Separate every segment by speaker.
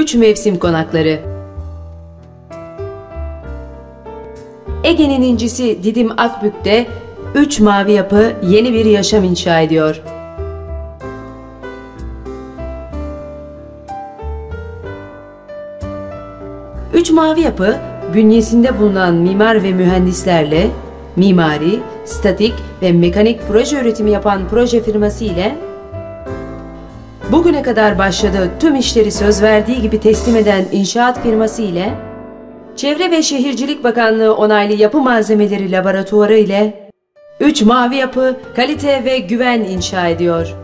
Speaker 1: 3 mevsim konakları. Ege'nin incisi Didim Akbük'te 3 mavi yapı yeni bir yaşam inşa ediyor. Üç mavi yapı bünyesinde bulunan mimar ve mühendislerle mimari, statik ve mekanik proje üretimi yapan proje firması ile bugüne kadar başladığı tüm işleri söz verdiği gibi teslim eden inşaat firması ile Çevre ve Şehircilik Bakanlığı onaylı yapı malzemeleri laboratuvarı ile 3 mavi yapı kalite ve güven inşa ediyor.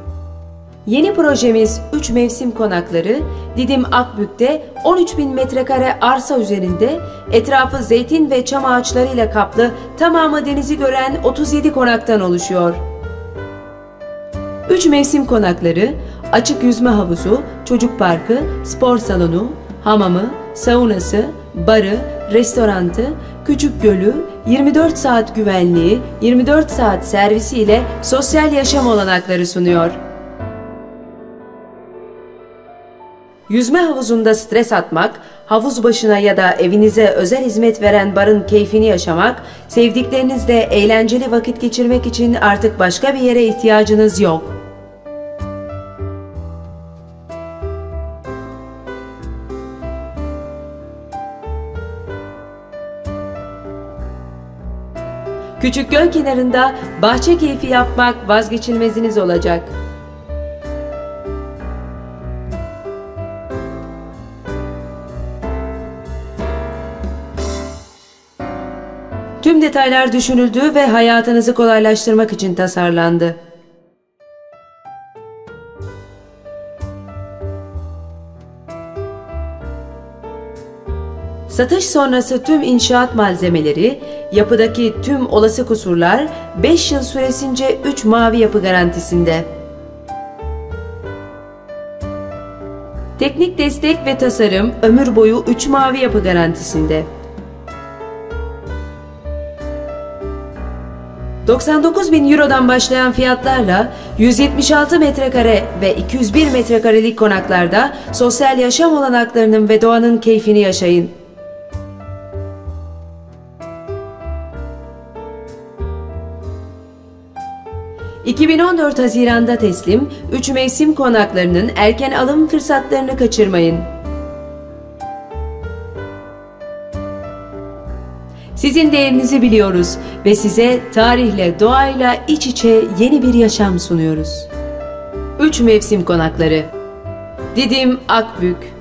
Speaker 1: Yeni projemiz 3 mevsim konakları Didim Akbük'te 13 bin metrekare arsa üzerinde etrafı zeytin ve çam ağaçlarıyla kaplı tamamı denizi gören 37 konaktan oluşuyor. 3 mevsim konakları açık yüzme havuzu, çocuk parkı, spor salonu, hamamı, saunası, barı, restorantı, küçük gölü, 24 saat güvenliği, 24 saat servisi ile sosyal yaşam olanakları sunuyor. Yüzme havuzunda stres atmak, havuz başına ya da evinize özel hizmet veren barın keyfini yaşamak, sevdiklerinizle eğlenceli vakit geçirmek için artık başka bir yere ihtiyacınız yok. Küçük göl kenarında bahçe keyfi yapmak vazgeçilmeziniz olacak. Tüm detaylar düşünüldü ve hayatınızı kolaylaştırmak için tasarlandı. Satış sonrası tüm inşaat malzemeleri, yapıdaki tüm olası kusurlar 5 yıl süresince 3 mavi yapı garantisinde. Teknik destek ve tasarım ömür boyu 3 mavi yapı garantisinde. 99 bin Euro'dan başlayan fiyatlarla 176 metrekare ve 201 metrekarelik konaklarda sosyal yaşam olanaklarının ve doğanın keyfini yaşayın. 2014 Haziran'da teslim 3 mevsim konaklarının erken alım fırsatlarını kaçırmayın. Sizin değerinizi biliyoruz ve size tarihle, doğayla iç içe yeni bir yaşam sunuyoruz. 3 mevsim konakları Didim Akbük